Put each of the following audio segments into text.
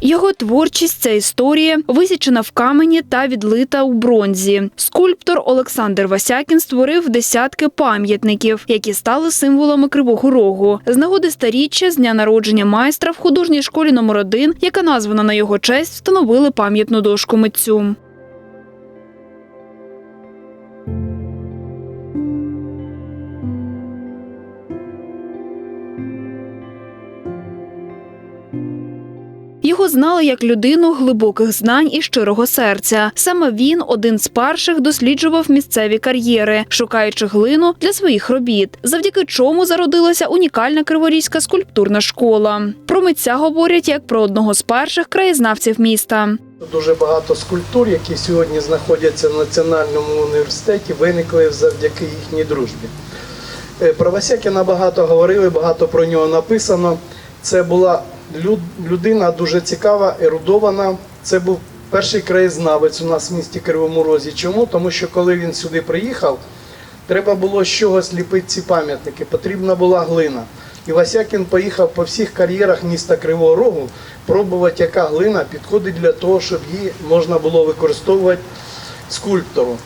Його творчість це історія, висічена в камені та відлита у бронзі. Скульптор Олександр Васякін створив десятки пам'ятників, які стали символами Кривого Рогу. З нагоди старіччя з дня народження майстра в художній школі номер 1 яка названа на його честь, встановили пам'ятну дошку митцю. Його знали як людину глибоких знань і щирого серця. Саме він один з перших досліджував місцеві кар'єри, шукаючи глину для своїх робіт, завдяки чому зародилася унікальна криворізька скульптурна школа. Про митця говорять як про одного з перших краєзнавців міста. Дуже багато скульптур, які сьогодні знаходяться в Національному університеті, виникли завдяки їхній дружбі. Е, Про Васякіна багато говорили, багато про нього написано. Це була людина дуже цікава, ерудована. Це був перший краєзнавець у нас в місті Кривому Розі. Чому? Тому що коли він сюди приїхав, треба було з чогось ліпити ці пам'ятники, потрібна була глина. І Васякін поїхав по всіх кар'єрах міста Кривого Рогу пробувати, яка глина підходить для того, щоб її можна було використовувати скульптору.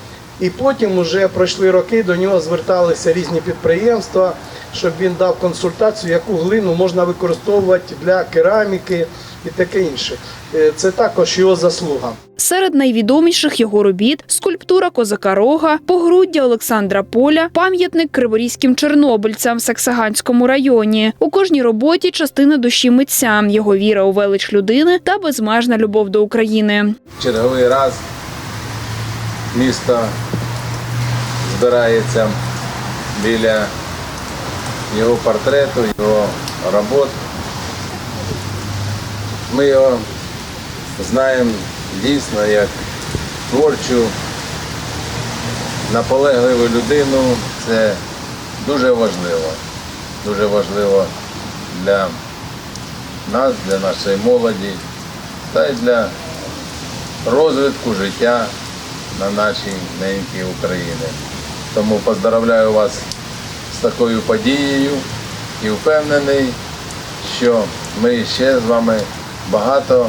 І потім вже пройшли роки, до нього зверталися різні підприємства, щоб він дав консультацію, яку глину можна використовувати для кераміки і таке інше. Е, Це також його заслуга. Серед найвідоміших його робіт скульптура козака Рога, погруддя Олександра Поля, пам'ятник криворізьким чорнобильцям в Саксаганському районі. У кожній роботі частина душі митця, його віра у велич людини та безмежна любов до України. черговий раз місто збирається біля його портрету, його робот. Ми його знаємо дійсно як творчу, наполегливу людину. Це дуже важливо. Дуже важливо для нас, для нашої молоді та й для розвитку життя на нашій ненькій України. Тому поздравляю вас з такою подією і впевнений, що ми ще з вами багато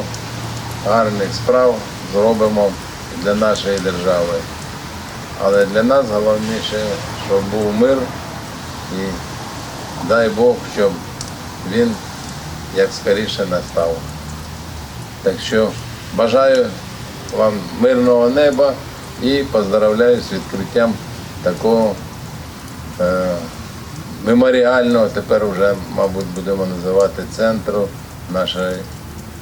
гарних справ зробимо для нашої держави. Але для нас головніше, щоб був мир і дай Бог, щоб він як скоріше настав. Так що бажаю вам мирного неба і поздравляю з відкриттям такого е, меморіального, тепер вже, мабуть, будемо називати центру нашої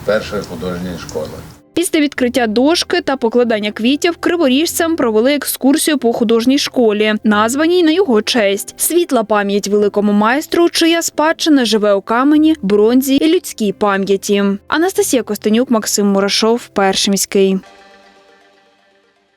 першої художньої школи. Після відкриття дошки та покладання квітів криворіжцям провели екскурсію по художній школі, названій на його честь. Світла пам'ять великому майстру, чия спадщина живе у камені, бронзі і людській пам'яті. Анастасія Костенюк, Максим Мурашов, Перший міський.